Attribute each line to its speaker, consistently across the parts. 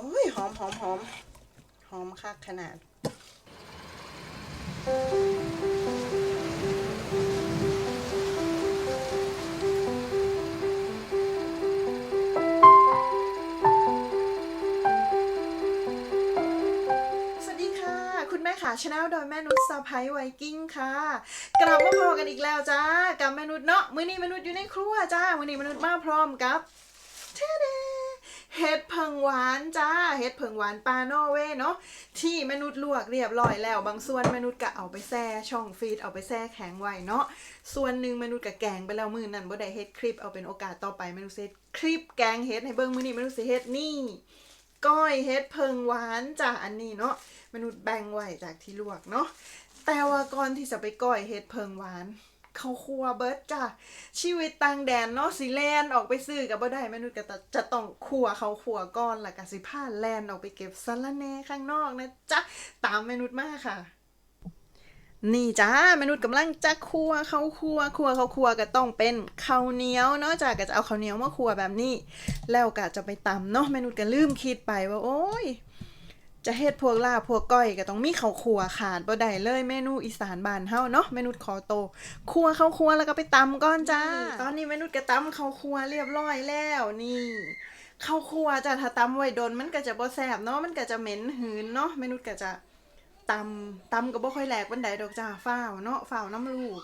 Speaker 1: โอ้ยหอมหอมหอมหอมคักขนาดสวัสดีค่ะคุณแม่ขาชาแนลโดยแม่นุชสะพ้ายไวกิ้งค่ะ กลับมาพอกันอีกแล้วจ้า กับแม่นุชเนาะ มื้อนี้แม่นุชอยู่ในครัวจ้า มื้อนี้แม่นุชมาพร้อมกับเทเด เห็ดเพิงหวานจ้าเห็ดเพิงหวานปลาโนเวเนาะที่มนุชลวกเรียบร้อยแล้วบางส่วนมนุชก็เอาไปแช่ช่องฟรีดเอาไปแช่แข็งไว้เนาะส่วนหนึ่งมนุชก็แกงไปแล้วมือนั้นบ่ได้เฮ็ดคลิปเอาเป็นโอกาสต่อไปมนุชสิเฮ็ดคลิปแกงเฮ็ดให้เบิ่งมื้อนี้มนุชสิเฮ็ดนี่ก้อยเฮ็ดเพิงหวานจ้ะอันนี้เนาะมนุษย์แบ่งไว้จากที่ลวกเนาะแต่ว่าก่อนที่จะไปก้อยเฮ็ดเพิงหวาน เขาครัวเบิร์ดจ้ะชีวิตต่างแดนเนาะสิแลนออกไปซื้อกับบ่ได้มนุษย์ก็จะต้องครัวเขาครัวก่อนแล้วก็สิพาแลนออกไปเก็บสะระแหน่ข้างนอกนะจ๊ะตามมนุษย์มาค่ะนี่จ้ามนุษย์กำลังจะครัวเขาครัวครัวเขาครัวก็ต้องเป็นข้าวเหนียวเนาะจ้ะก็จะเอาข้าวเหนียวมาครัวแบบนี้ แล้วก็จะไปตำเนาะมนูก็ลืมคิดไปว่าโอ้ย จะเฮ็ดพวกลาบพวกก้อยก็ต้องมีข้าวครัวขาดบ่ได้เลยเมนูอีสานบ้านเฮาเนาะเมนูขอโตครัวข้าวครัวแล้วก็ไปตำก่อนจ้า ตอนนี้เมนูก็ตำข้าวครัวเรียบร้อยแล้วนี่ข้าวครัวจ้ะถ้าตำไว้โดนมันก็จะบ่แซ่บเนาะมันก็จะเหม็นหืนเนาะเมนูก็จะตำตำก็บ่ค่อยแหลกปานใดดอกจ้าฝ้าวเนาะฝ้าวน้ำลูก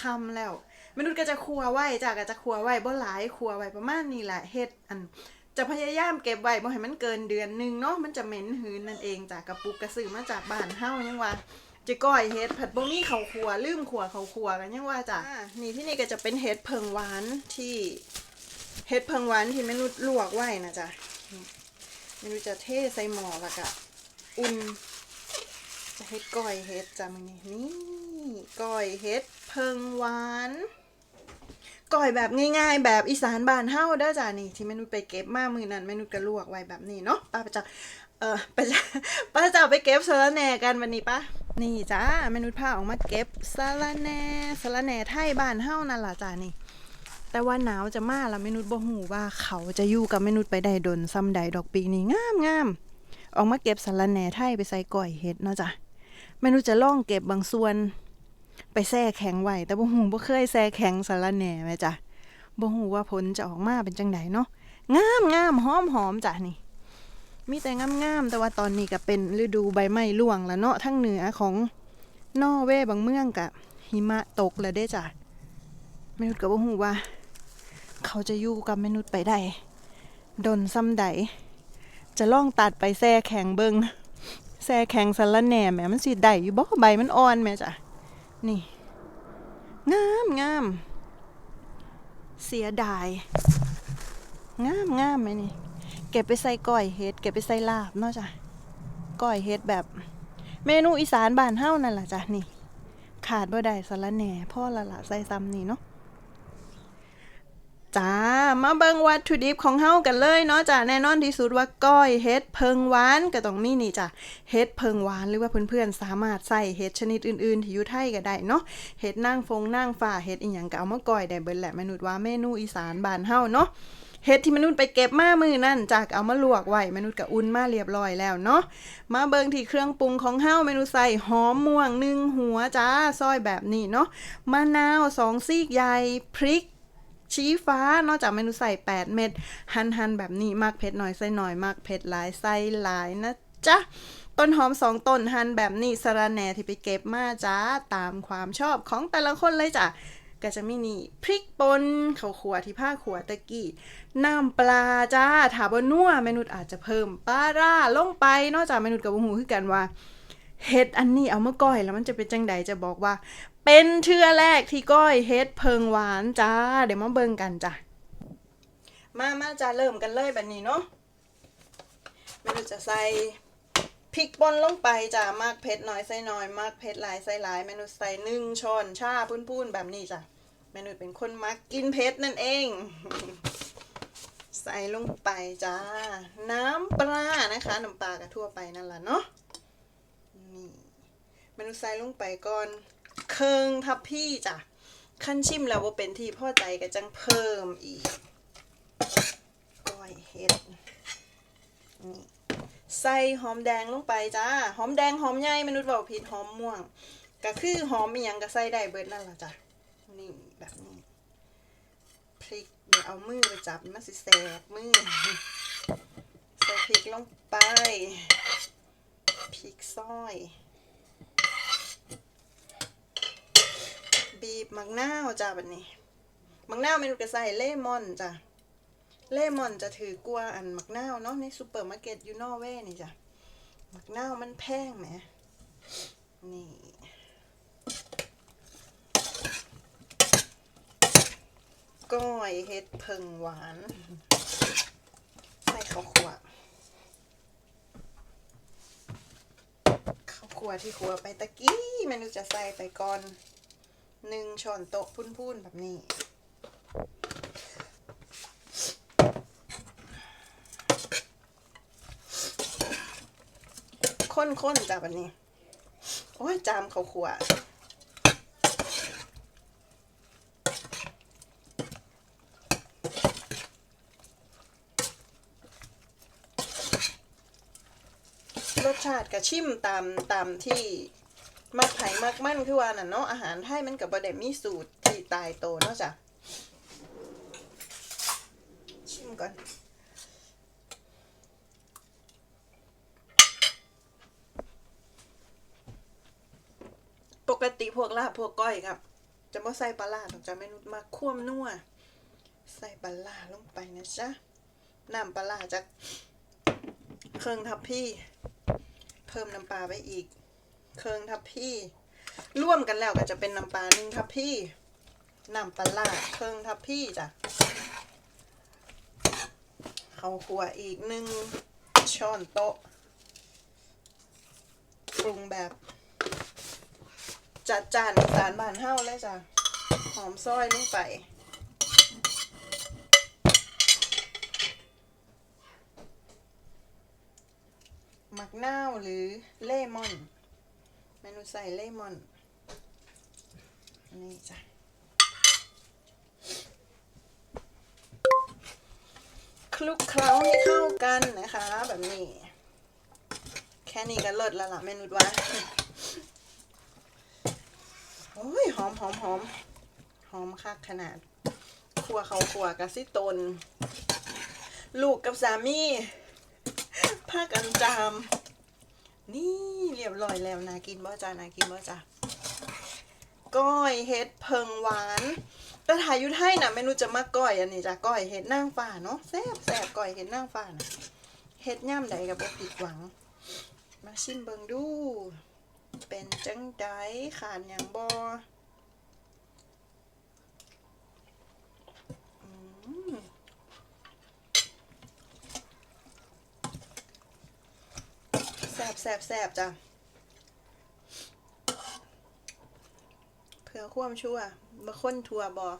Speaker 1: คำแล้วมนุษย์ก็จะครัวไว้จ้ะก็จะครัวไว้บ่หลายครัวไว้ประมาณนี้แหละเฮ็ดอัน จะพยายามเก็บไว้บ่ให้มันเกินเดือนหนึงเนาะมันจะเหม็นหืนนั่นเองจ้ะกระปุกกระสือมาจากบ้านเฮายังว่าจะก้อยเฮ็ดผัดบ่มีข้าวครัวลืมขัวข้าวครัวกันยังว่าจ้ะอ่านี่ที่นี่ก็จะเป็นเฮ็ดเพิงหวานที่เฮ็ดเพิงหวานที่มนุษย์ลวกไว้นะจ๊ะนี่มนุษย์จะเทใส่หม้อแล้วก็อุ่นจะเฮ็ดก้อยเฮ็ดจ้ะมื้อนี้นี่ก้อยเฮ็ดเพิงหวาน ก้อยแบบง่ายๆ แบบอีสานบ้านเฮาเด้อจ้านี่ที่เมนูไปเก็บมามือนั้นเมนูก็ลวกไว้แบบนี้เนาะป้าประจักเออไปจ้ะป้าจะไปเก็บสะระแหน่กันวันนี้ปะนี่จ้าเมนูพาออกมาเก็บสะระแหน่สะระแหน่ไทยบ้านเฮานั่นล่ะจ้านี่ แต่ว่าหนาวจะมาแล้วเมนูบ่ฮู้ว่าเขาจะอยู่กับเมนูไปได้ดนซ้ำใดดอกปีนี้งามงามออกมาเก็บสะระแหน่ไทยไปใส่ก้อยเฮ็ดเนาะจ้ะเมนูจะล่องเก็บบางส่วน ไปแช่แข็งไว้แต่บ่ฮู้บ่เคยแช่แข็งสารแหน่แม่จ้ะบ่ฮู้ว่าผลจะออกมาเป็นจังไดเนาะงามงามหอมหอมจ้ะนี่ มีแต่งามงามแต่ว่าตอนนี้ก็เป็นฤดูใบไม้ร่วงแล้วเนาะทั้งเหนือของนอเวบางเมืองกะหิมะตกแล้วเด้จ้ะมนุษย์ก็บ่ฮู้ว่า เขาจะอยู่กับมนุษย์ไปได้ดนซ้ำใดจะล่องตัดไปแช่แข็งเบิงแช่แข็งสารแหน่แหมมันสิได้อยู่บ่ใบมันอ่อนแม่จ้ะ นี่ งามงาม เสียดาย งามงามไหมนี่ เก็บไปใส่ก้อยเฮ็ดเก็บไปใส่ลาบเนาะจ้ะก้อยเฮ็ดแบบ เมนูอีสานบ้านเฮ้านั่นแหละจ้ะนี่ ขาดบ่ได้สละแหน่พ่อละละใส่ซ้ำนี่เนาะ จ้า มาเบิงวัตถุดิบของเฮากันเลยเนาะจ้ะแน่นอนที่สุดว่าก้อยเฮ็ดเพิงหวานก็ต้องมีนี่จ้ะเฮ็ดเพิงหวานหรือว่าเพื่อนๆสามารถใส่เฮ็ดชนิดอื่นๆที่อยู่ไทยก็ได้เนาะเฮ็ดนางฟงนางฟ้าเฮ็ดอีหยังก็เอามาก้อยได้เบิดแหละมนุษย์ว่าเมนูอีสานบ้านเฮาเนาะเฮ็ดที่มนุษย์ไปเก็บมามือนั่นจากเอามาลวกไว้มนุษย์ก็อุ่นมาเรียบร้อยแล้วเนาะมาเบิงที่เครื่องปรุงของเฮาเมนูใส่หอมม่วงหนึ่งหัวจ้าซอยแบบนี้เนาะมะนาวสองซีกใหญ่พริก ชี้ฟ้านอกจากเมนูใส่ 8 เม็ดหันหันแบบนี้มากเผ็ดหน่อยใส่หน่อยมากเผ็ดหลายใส่หลายนะจ๊ะต้นหอมสองต้นหั่นแบบนี้สระแหน่ที่ไปเก็บมาจ้าตามความชอบของแต่ละคนเลยจ้ะก็จะมีนี่พริกป่นข้าวขัวที่ผ้าขัวตะกี้น้ำปลาจ้าถาบนัวเมนุษย์อาจจะเพิ่มปลาร่าลงไปนอกจากเมนุษย์กับหูคือกันว่าเฮ็ดอันนี้เอามาก้อยแล้วมันจะเป็นจังใดจะบอกว่า เป็นเทื่อแรกที่ก้อยเฮ็ดเพิงหวานจ้า เดี๋ยวมาเบิ่งกันจ้ะ มามาจ้าเริ่มกันเลยแบบนี้เนาะไม่รู้จะใส่พริกป่นลงไปจ้ามากเผ็ดน้อยใส่น้อยมากเผ็ดหลายใส่หลายเมนูใส่หนึ่งช้อนชาพูนๆแบบนี้จ้ะเมนูเป็นคนมักกินเผ็ดนั่นเอง ใส่ลงไปจ้า น้ำปลานะคะน้ำปลากระทั่วไปนั่นแหละเนาะนี่เมนูใส่ลงไปก่อน เคิงทับพี่จ้ะขั้นชิมแล้วว่าเป็นที่พ่อใจก็จังเพิ่มอีกก้อยเห็ดนี่ใส่หอมแดงลงไปจ้า หอมแดงหอมใหญ่มนุษย์บอกผิดหอมม่วง ก็คือหอมมีหยังก็ใส่ได้เบิดนั่นละจ้ะ นี่แบบนี้ พริกเดี๋ยวเอามือไปจับมันสิแสบมือ ใส่พริกลงไป พริกซอย บีบมักนาวจ้าแบบนี้มักนาวเมนูก็ใส่เลมอนจ้ะเลมอนจะถือกลัวอันมักนาวเนาะในซูเปอร์มาร์เก็ตยูนอเวย์นี่จ้ะมักนาวมันแพงไหมนี่ก้อยเฮ็ดเพิงหวานใส่ข้าวคั่วข้าวคั่วที่คั่วไปตะกี้เมนูจะใส่ไปก่อน หนึ่งช้อนโต๊ะพุ่นๆแบบนี้ ข้นๆจ้ะแบบนี้ โอ้ย จามข้าวคั่วรสชาติกระชิมตามตามที่ มักไผ่มักมั่นคือว่าน่ะเนาะอาหารไทยมันกับบะเดมีสูตรที่ตายโตเนาะจ้ะชิมก่อนปกติพวกลาบพวกก้อยครับ จะไม่ใส่ปลาร้าต้องจะเมนูมาคั่วมนัวใส่ปลาร้าลงไปนะจ๊ะน้ำปลาร้าจากเครื่องทับพี่ เพิ่มน้ำปลาไปอีก เครื่องทับพี่ร่วมกันแล้วก็จะเป็นน้ำปลาหนึ่งทับพี่น้ำปลาร้าเครื่องทับพี่จ้ะข้าวคั่วอีกหนึ่งช้อนโต๊ะปรุงแบบจัดจานสารบานเฮาเลยจ้ะหอมซอยลงไปมักนาวหรือเลมอน เมนูใส่เลมอน นี่จ้ะคลุกเคล้าให้เข้ากันนะคะ แบบนี้ แค่นี้ก็เลิศแล้วล่ะเมนูว่าโอ้ยหอมหอมหอมหอมคักขนาดครัวเขาครัวกะซิตน ลูกกับสามีพากันจาม นี่เรียบร้อยแล้วนะกินบ่จ้านะกินบ่จ้าก้อยเฮ็ดเพิงหวานแต่ถ่ายอยุไทยนะเมนูจะมาก้อยอันนี้จ้ะก้อยเห็ดนางฟ้าเนาะแซ่บแซ่บก้อยเห็ดนางฟ้านะเห็ดย่ำใดกับบ่ผิดหวัง มาชิมเบิงดู เป็นจังไดขาดอย่างบอมแซ บแซบแซบจ้ะเพื่อควมชั่วมาค้นทัวบอ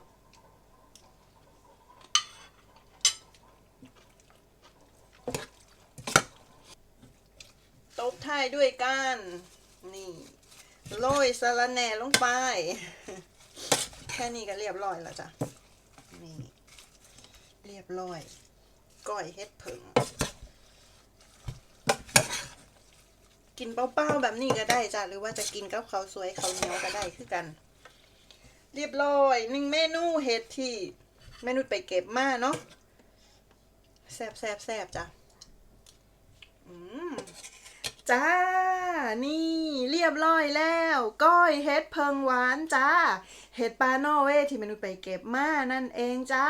Speaker 1: ตบท้ายด้วยกัน นี่โรยสะระแหน่ลงไป แค่นี้ก็เรียบร้อยแล้วจ้ะ นี่ เรียบร้อยก้อยเฮ็ดผึ่ง กินเปล่าๆแบบนี้ก็ได้จ้ะหรือว่าจะกินกับข้าวสวยข้าวเหนียวก็ได้คือกัน เรียบร้อยหนึ่งเมนูเฮ็ดที่เมนูไปเก็บมาเนาะแซบแซบแซบจ้ะอืมจ้า นี่เรียบร้อยแล้ว ก้อยเฮ็ดเพิงหวานจ้า เห็ดปลานอเวที่เมนูไปเก็บมานั่นเองจ้า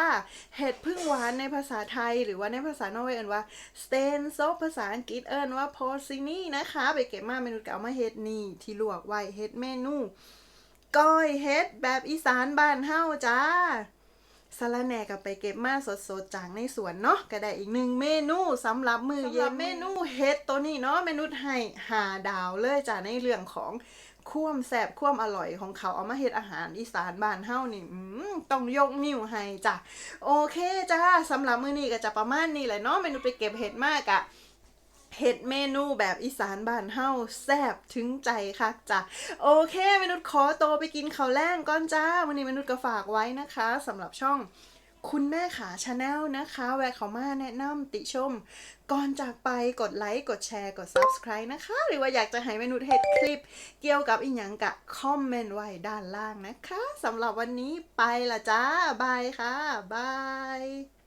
Speaker 1: เห็ดพึ่งหวานในภาษาไทย หรือว่าในภาษานอเวเอิ้นว่าสเตนโซภาษาอังกฤษเอิ้นว่าโพซินี่นะคะ ไปเก็บมาเมนูก็เอามาเฮ็ดนี่ที่ลวกไว้เฮ็ดเมนู ก้อยเฮ็ดแบบอีสานบ้านเฮาจ้า สะระแหน่กับไปเก็บมาสดๆจากในสวนเนาะก็ได้อีกหนึ่งเมนูสำหรับมือเย็นเมนูเฮ็ดตัวนี้เนาะเมนูให้หาดาวเลยจ้าในเรื่องของความแซ่บความอร่อยของเขาเอามาเฮ็ดอาหารอีสานบ้านเฮานี่อืมต้องยกนิ้วให้จ้ะโอเคจ้าสำหรับมื้อนี้ก็จะประมาณนี้แหละเนาะเมนูไปเก็บเห็ดมากอะ เห็ดเมนูแบบอีสานบ้านเฮาแซ่บถึงใจค่ะจ้ะโอเคมนุษย์ขอโตไปกินข้าวแล้งก่อนจ้า วันนี้มนุษย์ก็ฝากไว้นะคะสำหรับช่องคุณแม่ขาชาแนลนะคะ แวะเขามาแนะนำติชม ก่อนจากไปกดไลค์ กดแชร์ กด Subscribe นะคะ หรือว่าอยากจะให้เมนูเห็ดคลิป เกี่ยวกับอีกอย่างกะ คอมเมนต์ไว้ด้านล่างนะคะสำหรับวันนี้ไปละจ้า บายค่ะ บาย